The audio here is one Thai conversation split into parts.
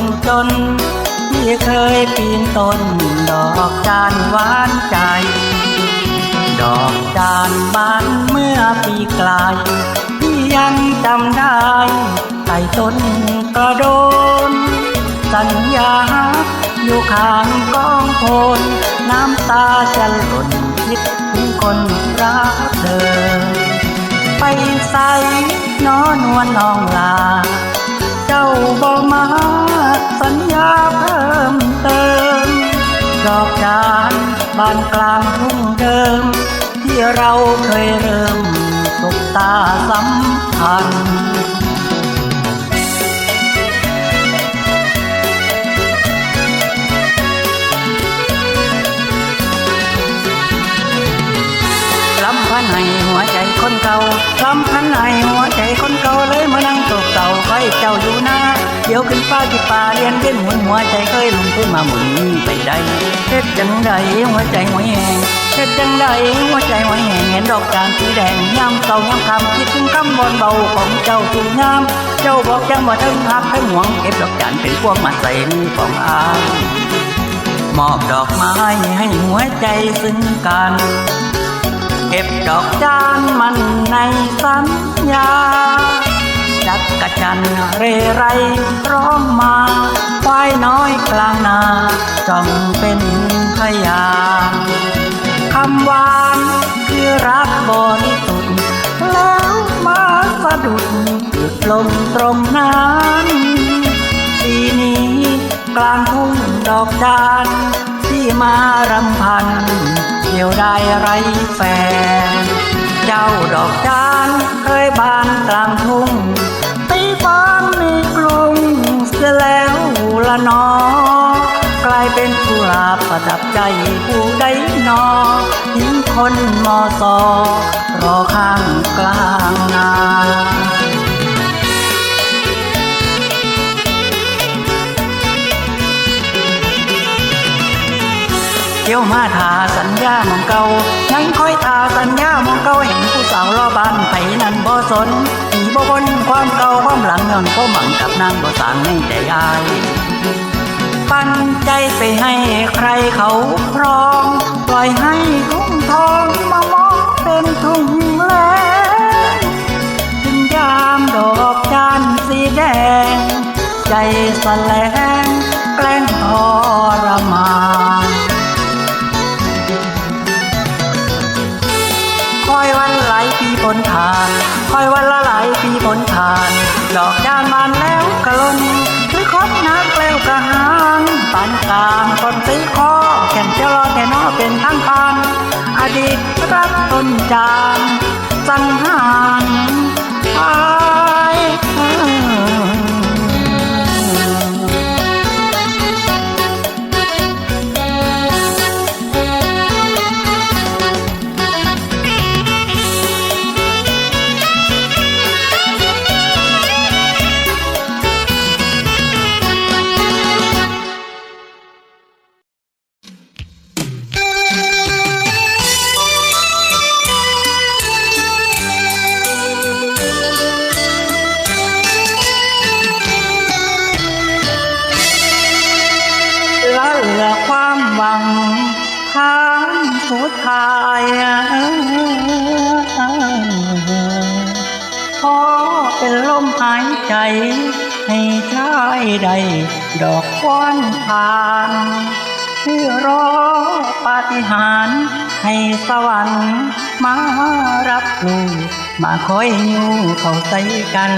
คนจนที่เคยปีนต้นดอกจานหวานใจ ดอกจานบานเมื่อปีกลายที่ยังจำได้ใต้ต้นกระโดน สัญญาอยู่ข้างกองโพนน้ำตาจะหล่นคิดถึงคนรักเดิมไปใส่นอนวลน้องลา เจ้าบอกมา สัญญาเพิ่มเติมดอกจานบานกลางทุ่งเดิม ที่เราเคยเริ่มสบตาสัมพันธ์ลำพันให้หัวใจคนเก่าลำพันให้หัวใจคนเก่าเลยมานั่งตกเต่าไฟเจ้าอยู่นะ เดียวขึ้นฟ้าที่ป่าเรียนเต้นหมุนหัวใจเคยลงทุนมาหมุนไปได้เฮ็ดจังใดหัวใจหัวแหงเฮ็ดจังใดหัวใจหัวแหงเห็นดอกจานสีแดงยามเก่ายามคำคิดถึงคำบอนเบาของเจ้าสูงงาม เจ้าบอกจังว่าทั้งฮักทั้งหวงเก็บดอกจานเป็นพวงมาใส่ในของอามอบดอกไม้ให้หัวใจซึ้งกันเก็บดอกจานมันในสัญญา จักกะจันเรไรร้องมาควายน้อยกลางนาจ้องเป็นพยานคำหวานคือรักบริสุทธิ์แล้วมาสะดุดหยุดลงตรงนั้นปีนี้กลางทุ่งดอกจานที่มารำพันเดียวได้ไรแฟน เจ้าดอกจานเคยบานกลางทุ่ง แล้วละนอกลายเป็นกุหลาบประดับใจผู้ใดนอทิ้งคนมอสอรอข้างกลางนาเที่ยวมาทาสัญญามองเก่ายังคอยทาสัญญามองเก่าเห็นผู้สาวรอบ้านไผนั่นบ่สน บ่บนความเก่าความหลังย้อนก็หมั่งกับนางบ่สางในใจอายปันใจไปให้ใครเขาครอง ปล่อยให้ทุ่งทองมามองเป็นทุ่งแล คอยอยู่เข้าใส่กัน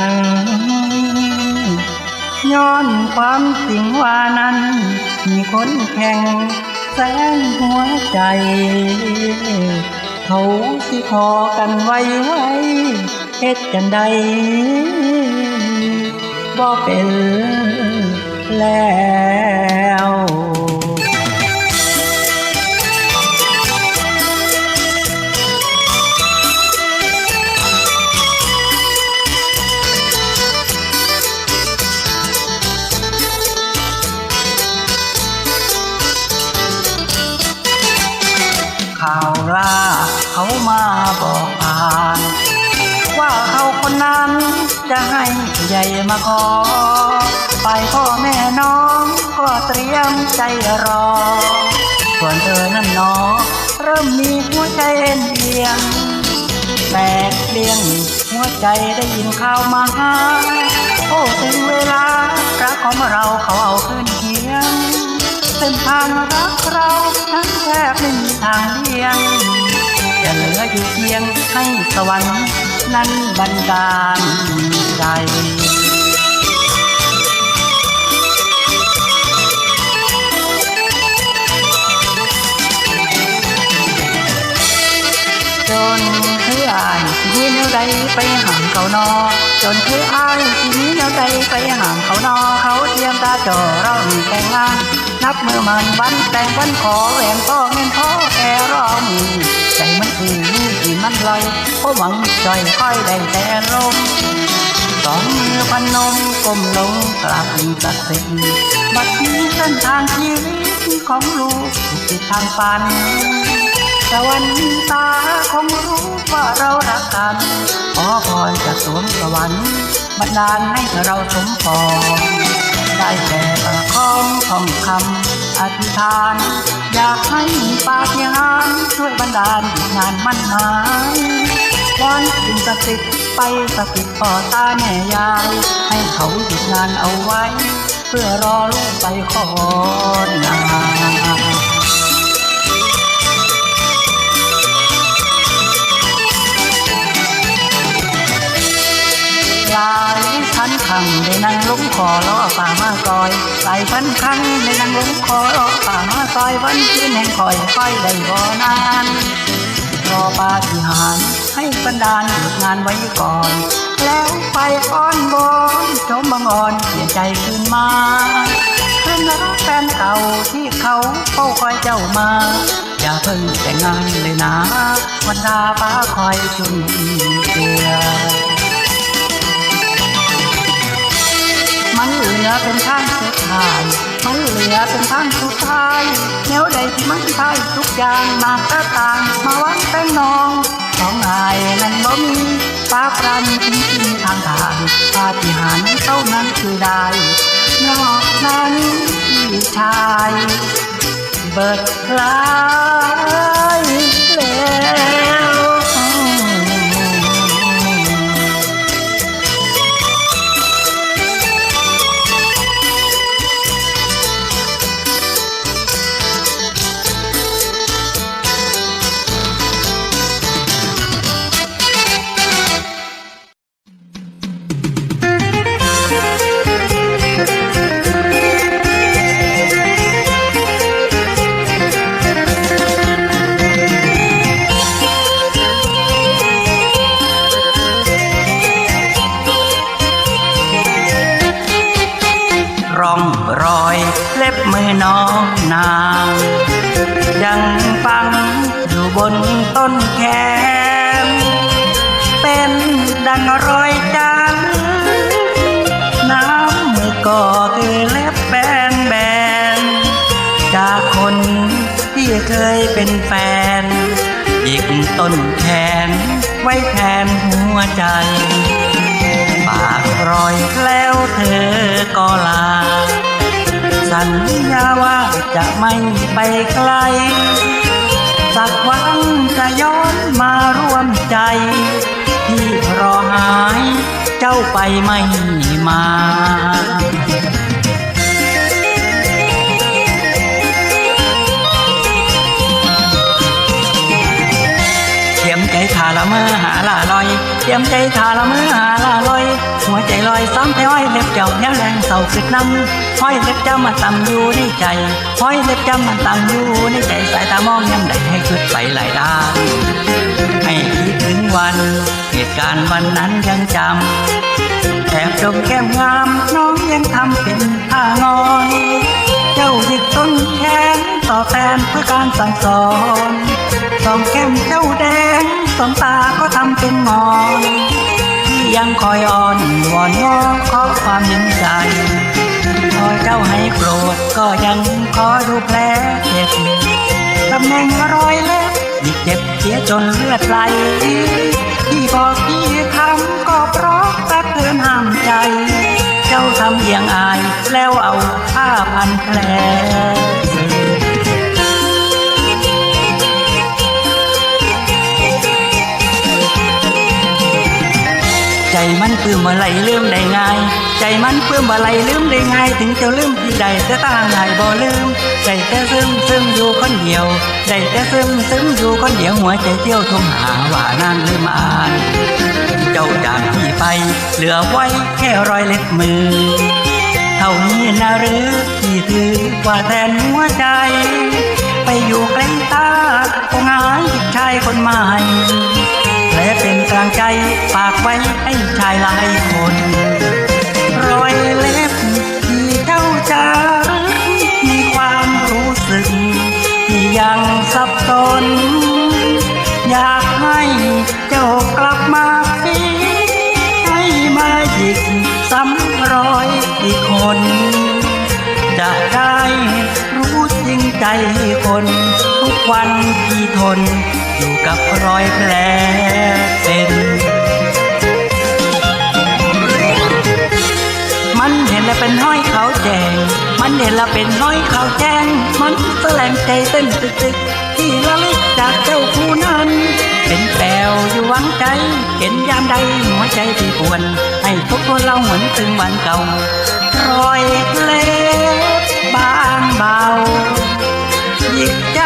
ย้อนความจริงว่านั้น มีคนแข่งแสนหัวใจ เขาสิพอกันไว้ไว้เฮ็ดกันใดบ่เป็นแล้ว บอกผ่าน ว่าเขาคนนั้นจะให้ใหญ่มาขอ ไปพ่อแม่น้องก็เตรียมใจรอ ส่วนเธอนั้นน้อเริ่มมีหัวใจเอ็นเอียงแตกเลี่ยงหัวใจได้ยินข่าวมาโอ้ถึงเวลารักของเราเขาเอาขึ้นเคียงเป็นทางรักเราทั้งแทบไม่มีทางเลี่ยง จะเหลืออยู่เพียงให้สวรรค์นั้นบันดาลใจจนคืออายที่นี้วใดไปห่างเขานอ จนคืออายที่นี้วใดไปห่างเขานอ เขาเทียมตาจอเราแต่งงาน นับมือมันวันแต่งวันขอแหวนพ่อเงินพ่อ หวังจอยค่อยได้แต่ลมสองมือพนมก้มลงกราบตัดสินบัดนี้เส้นทางชีวิตของลูกถูกปิดทางปันแต่วันตาคงรู้ว่าเรารักกันขอพรจากสวงสวรรค์บันดาลให้เราสมปองได้แต่ประคองท่องคำอธิษฐาน อยากให้ปาฏิหาริย์ช่วยบันดาลงานมั่นหมาย วันสิ่งศักดิ์สิทธิ์ไปสถิตพ่อตาแม่ยาย ให้เขาหยุดงานเอาไว้ เพื่อรอลูกไปขอนานหลายพันครั้งได้นั่งล้มคอล้อป่ามาซอยลายพันครั้งได้นั่งล้มคอล้อป่ามาซอยวันคืนแห่งคอยคอยได้บ่นาน รอปาฏิหารให้บันดาลหยุดงานไว้ก่อน แล้วไปอ้อนบอนชมบังอ่อนเปลี่ยใจคืนมาคืนรักแฟนเก่าที่เขาเฝ้าคอยเจ้ามา อย่าเพิ่งแต่งงานเลยนะวันดาป้าคอยจุนเจือมันเหลือเป็นทางสุดท้าย มันเหลือเป็นทางสุดท้ายแนวใดที่มันทายทุกอย่างมากก็ต่างมาวันเป็นน้องของอายนั้นบ่มีฟ้าปรันทิ้งทิ้งทางทางปาฏิหาริย์เท่านั้นคือได้นอกนั้นพี่ชาย เบิดลายแล้ว เล็บมือน้องนางยังฟังอยู่บนต้นแขมเป็นดังรอยจันน้ำมือก่อคือเล็บแบนแบนจากคนที่เคยเป็นแฟนอีกต้นแขนไว้แทนหัวใจปากรอยแล้วเธอก็ลา สัญญาว่าจะไม่ไปไกล สักวันจะย้อนมาร่วมใจ ที่รอหายเจ้าไปไม่มา ละเมอหาละลอย เตรียมใจทาละเมอหาละลอย หัวใจลอยซ้ำแต่อ้อยเล็บเจ้าแนวแรงเศร้าสึกน้ำห้อยเล็บเจ้ามาตำอยู่ในใจห้อยเล็บเจ้ามาตำอยู่ในใจสายตามองยังได้ให้ขึ้นไปหลายด้านให้คิดถึงวันเหตุการณ์วันนั้นยังจำแถมจมแก้มงามน้องยังทำเป็นผ้างอนเจ้าหยิกต้นแขนต่อแทนเพื่อการสั่งสอนสองแก้มเจ้าแดง สองตาก็ทำเป็นงอนที่ยังคอยอ่อนวอนง้อขอความเห็นใจพอเจ้าให้โกรธก็ยังขอดูแผลเจ็บตำแหน่งรอยเล็บยิกเจ็บเสียจนเลือดไหลที่บอกพี่คำก็เพราะแป๊บเกินห้ามใจ เจ้าทำเอียงอายแล้วเอาผ้าพันแผล ใจมันปื้มเมื่อไหรลืมได้ง่าย ใจมันปื้มเมื่อไหรลืมได้ง่าย ถึงจะลืมที่ใดแต่ต่างหายบ่ลืมใจแต่ซึมซึมอยู่คนเดียวใจแต่ซึมซึมอยู่คนเดียวหัวใจเที่ยวทงหาว่านางลืมอ่านเจ้าจากพี่ไป เหลือไว้แค่รอยเล็บมือ เท่านี้นะหรือที่ถือว่าแทนหัวใจ ไปอยู่ไกลตาคงหายชายคนใหม่ นอยู่กับรอยแผลเป็นมันเห็นแล้วเป็นห้อยเขาแจง มันเห็นแล้วเป็นห้อยเขาแจง มันแสลงใจเต้นตึกตึกที่ระลึกจากเจ้าผู้นั้น เป็นแปลวอยู่วังใจ เห็นยามใดหัวใจที่ปวน ให้ทุกคนเราเหมือนถึงวันเก่ารอยเล็บบางเบาหยิกใจ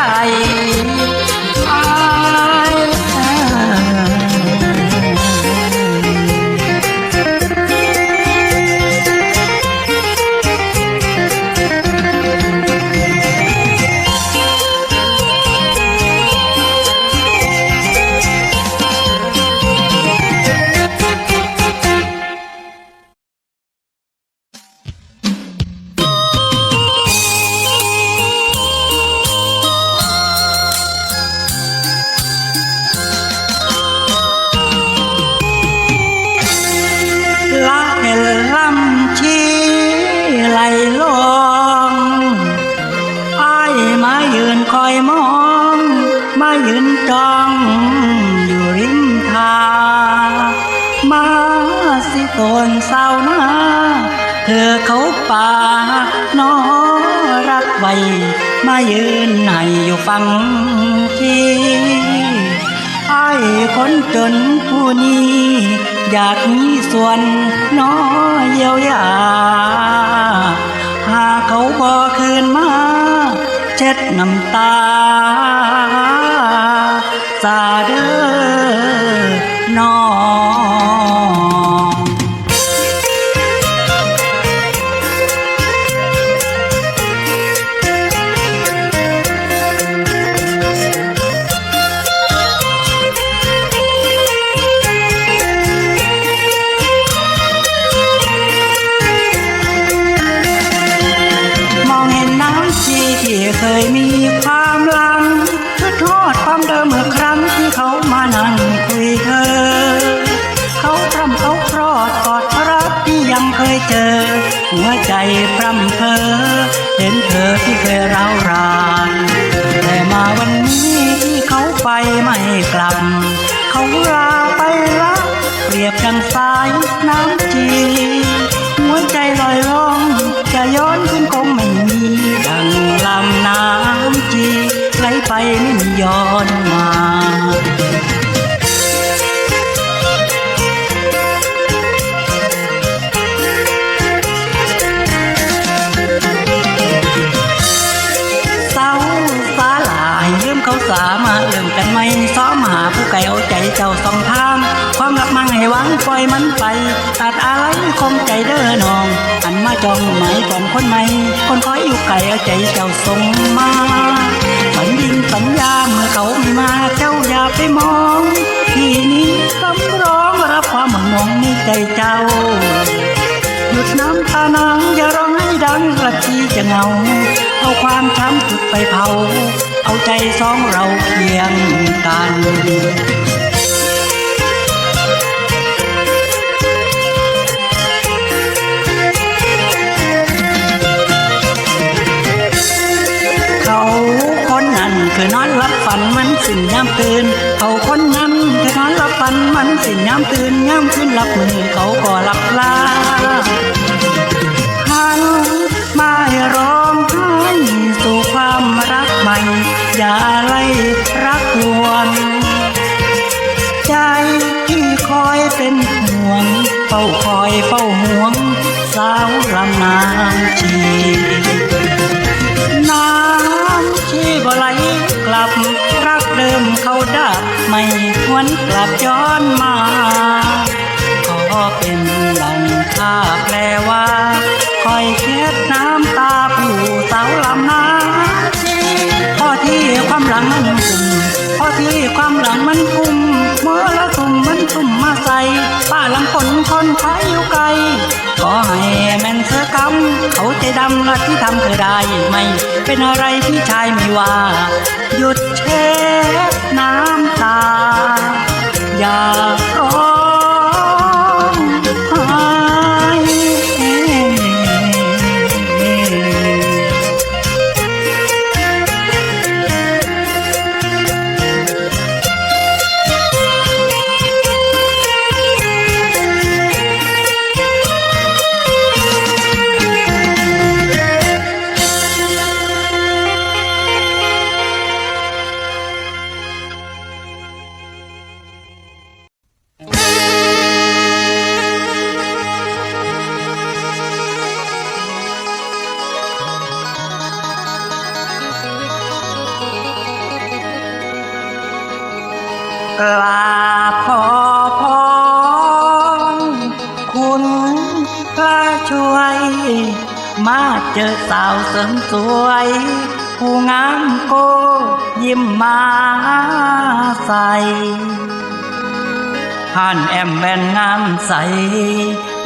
มายืนให้อยู่ฟังทีไอ้คนจนผู้นี้ อยากมีส่วนน้อยเยียวยา หากเขาบ่คืนมา เช็ดน้ำตา คงไม่มีดังลำน้ำจีไหลไปไม่มีย้อนมาเศร้าสาหลายเริ่มเขาสามาเริ่มกันไม่ซ้อมหาผู้ไก่เอาใจเจ้าสองทาง ความรักมั่งให้หวังปล่อยมันไปตัดอะไรคงใจเด้อน้อง จองหมายของคนใหม่ คนคอยอยู่ไก่เอาใจเจ้าส่งมาสัญญิงสัญญาเมื่อเขาไม่มาเจ้าอย่าไปมองที่นี้สำร้องรับความหมองมองในใจเจ้า หยุดน้ำตานางอย่าร้องให้ดังกระชีจะเหงา เอาความช้ำจุดไปเผา เอาใจสองเราเคียงกัน คนนั้นอนอนรับฝันมันสิ้นยามคืนเขาคนนั้นคือนอนรับฝันฝันมันสิย้ำตื่นย้ำขึ้นหลับมือเขาก็หลับลาหันมาให้ร้องไห้สู่ความรักใหม่ อย่าไล่รักลวงใจที่คอยเป็นห่วงเฝ้าคอยเฝ้าห่วงสาวลำนางชี วนกลับย้อนมา ขอเป็นดังข้าแปลว่า คอยเช็ดน้ำตาผู้สาวลำนาพอที่ความหลังมันกุ่มพอที่ความหลังมันกุ่มเมื่อละตุ่มมันตุ่มมาใส่ป้าลังคนคนขายอยู่ไกลขอให้แม่นเสือกำเขาใจดำละที่ทำเธอได้ไหม เป็นอะไรพี่ชายไม่ว่า หยุดเช็ด น้ำตา อย่าร้อง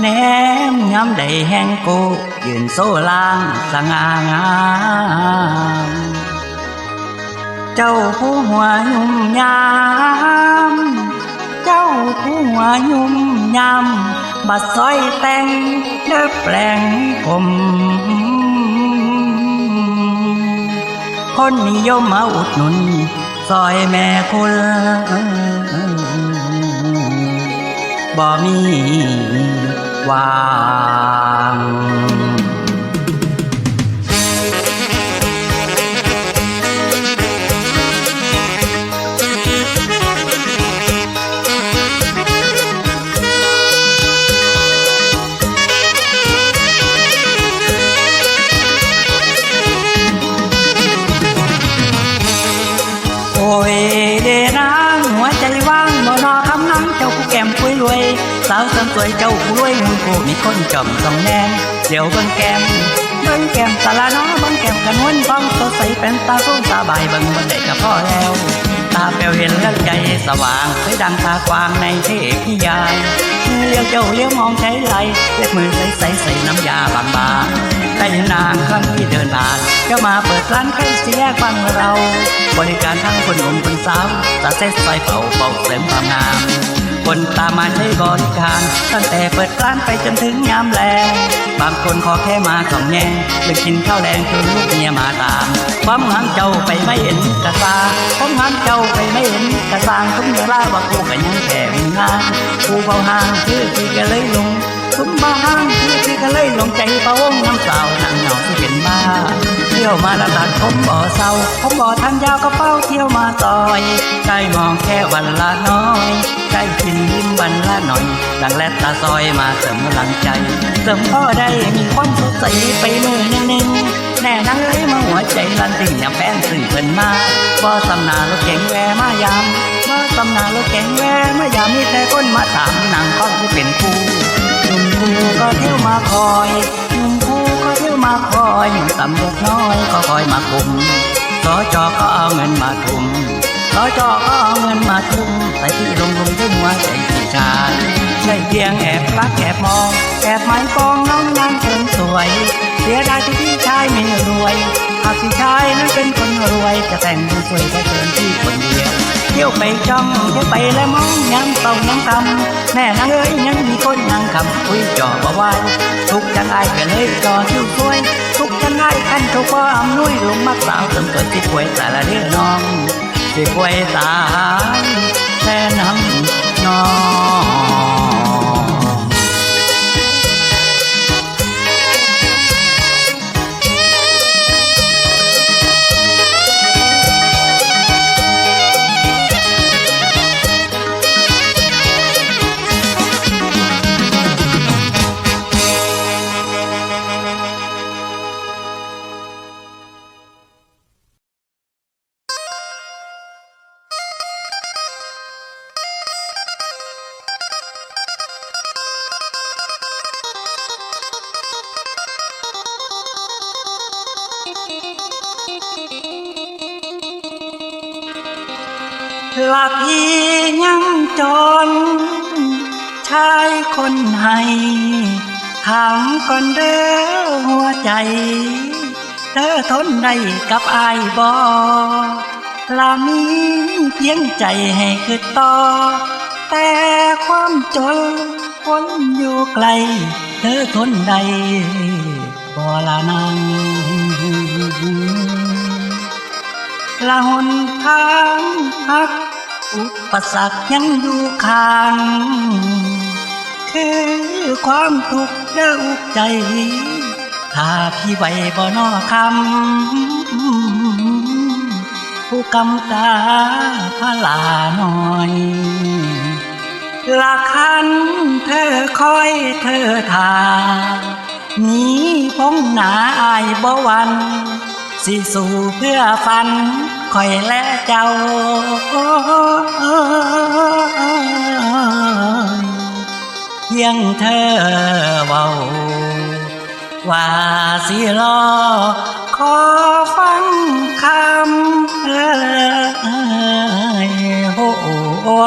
แนมงามได้แห่งโกยืนโซลางสง่างามเจ้าผู้หัวยุ่มยาม เจ้าผู้หัวยุ่มยามบัดซอยแต่งเด้อแปลงผมคนนิยมมาอุดหนุนซอยแม่คุณ บ่มีวาง สวเสริมสวยเจ้าผู้รวยหุ่นกูมีคนจอมสองแนมเดี๋ยวเบิ่งแก้มเบิ่งแก้มตาละน้อเบิ่งแก้มกันวนบ้องสดใสเป็นตาส้มตาใบายเบิ่งบ่ได้ก็พอแล้ว ตาแป๋วเห็นแล้วใจสว่างเคยดังตากวางในเทพนิยายเลี้ยวเจ้าเลี้ยวมองใช้ไหลเล็บมือใสใสใส่น้ำยาบางๆได้นางครั้งที่เดินผ่านก็มาเปิดร้านใกล้เสียฟังเรา บริการทั้งคนหนุ่มคนสาวตาเซ็ตซอยเป่าเป่าเสริมความงาม คนตามมาใช้บริการ ตั้งแต่เปิดร้านไปจนถึงยามแลงบางคนขอแค่มาสองแยงหรือกินข้าวแดงจนลูกเมียมาตาม ความงางเจ้าไปไม่เห็นกระซาความงางเจ้าไปไม่เห็นกระซางทุกเวลาว่ากูก็ยังแค่มีงานกูเบาห่างชื่อที่ก็เลยลง คุ้มบ้าห้างชื่ที่ก็เลยลงใจเป้าวงน้ำสาวนั่งเหงาที่เห็นมาเที่ยวมาละตัดผมบ่อเศร้าผมบ่อทันยาวก็เป้าเที่ยวมาต่อยใกล้มองแค่วันละน้อยใกล้กินยิ้มวันละหน่อยดังแลตาซอยมาเสริมกำลังใจ เสริมพ่อได้มีความสดใสไปมือหนึ่งแน่นังเลยมาหัวใจลันติ่งยางแฟนสื่อเพิ่นมาบ่สำนารถเก๋งแวมายามบ่สำนารถเก๋งแวมายามมีแต่คนมาถามนางก็ที่เป็นคู่ ก็เที่ยวมาคอยหนุ่มคู่ก็เที่ยวมาคอยหนุ่มตำรวจน้อยก็คอยมาคุมสอจอก็เอาเงินมาทุ่มสอจอก็เอาเงินมาทุ่มใส่ที่ลงลงที่หัวใจผู้ชายใช่เพียงแอบรักแอบมอง แอบหมายปองน้องนางเชิงสวย เสียดายที่พี่ชายไม่รวยหากพี่ชายนั้นเป็นคนรวยจะแต่งดูสวยก็เกินที่คนเดียว ที่ยวไปจ้องเที่ยวไปแล้วมองยังต้องยังคำแม่นางเอ้ยยังมีคนยังคำคุยจ่อบ่ไหวทุกจังไอก็เลยจ่อคิ้วสวย ทุกจังไอขันทุกว่าอำนุยลงมักสาวสมเกิดที่ป่วยแต่ละเรื่องน้องที่ป่วยตาแทนน้ำน้อง คนให้ถามก่อนเด้อหัวใจ เธอทนได้กับอายบอลามีเพียงใจให้คือต่อ แต่ความจนคนอยู่ไกล เธอทนได้บ่ละนังละหนทางหักอุปสรรคยังอยู่ข้าง คือความทุกข์เด้อกใจ ถ้าพี่ไว้บ่นอคำ ผู้กำตาพลาหน้อยละคันเธอคอยเธอทาหนีพงหนาอายบ่วัน สิสู่เพื่อฝันคอยและเจ้า ยงเธอเว้าว่าสิรอขอฟังคำเอ้ยโอ้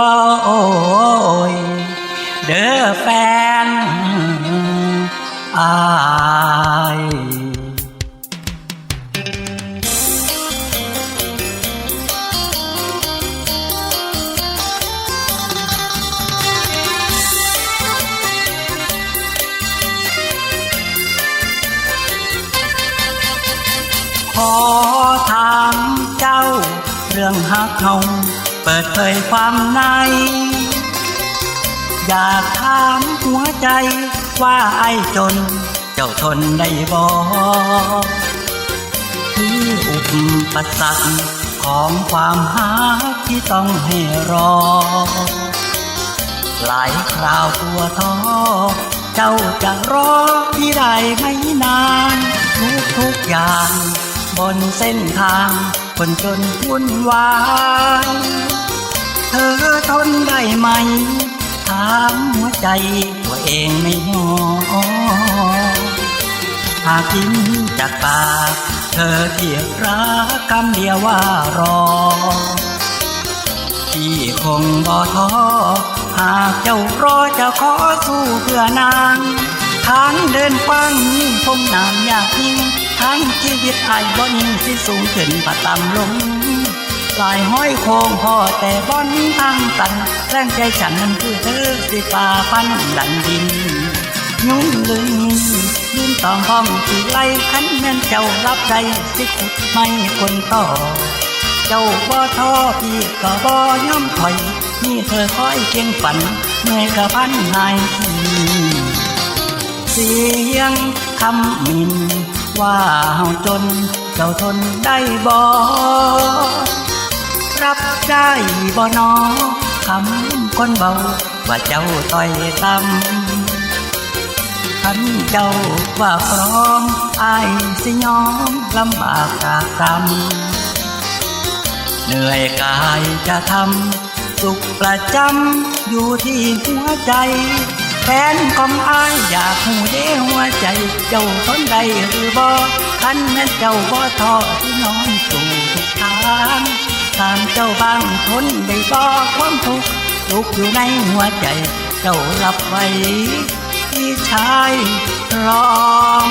ยเด้อแฟน รื่องฮักเฮาเปิดเผยความใน อยากถามหัวใจว่าไอ้จน เจ้าทนได้บ่ที่อุปสรรคของความหาที่ต้องให้รอ หลายคราวตัวท้อเจ้าจะรอพี่ได้ไม่นาน ทุกทุกอย่างบนเส้นทาง คนจนวุ่นวายเธอทนได้ไหม ถามหัวใจตัวเองไม่ยอหากยิ้มจากปากเธอเทียบรักคำเดียวว่ารอพี่คงบ่ท้อหากเจ้ารอจะขอสู้เพื่อนางทางเดินกว้างนี้คงนานยากยิ่ง ทางชีวิตไอ้ายบ่นิ่งสิสูงขึ้นปะต่ำลงลายห้อยโค้งพ่อแต่บ่อนทางตันแรงใจฉันนั้นคือเธอสิฝ่าฟันดันดินยุ่งลึงยืนตองห้องที่ไล่ขันแม่นเจ้ารับได้สิขุดไม่คนต่อ เจ้าบ่ท้อพี่ก็บ่ย่อมถอยนี่เธอคอยเคียงฝันเมื่อยกะพันหายเสียงคำมิน ว่าเฮาจนเจ้าทนได้บ่รับได้บ่นอคำคนเบาว่าเจ้าต่อยต่ำขันเจ้าว่าพร้อมอายสิยอมลำบากกากรรมเหนื่อยกายจะทำสุขประจำอยู่ที่หัวใจ แฟนของอายอยากหูเด้หัวใจ เจ้าทนได้หรือบ่คันแม่นเจ้าบ่ท้อที่น้องสู่ทุกทางตามเจ้าบางทนได้บ่ความทุกข์ทุกอยู่ในหัวใจ เจ้ารับไว้ที่ชายร้อง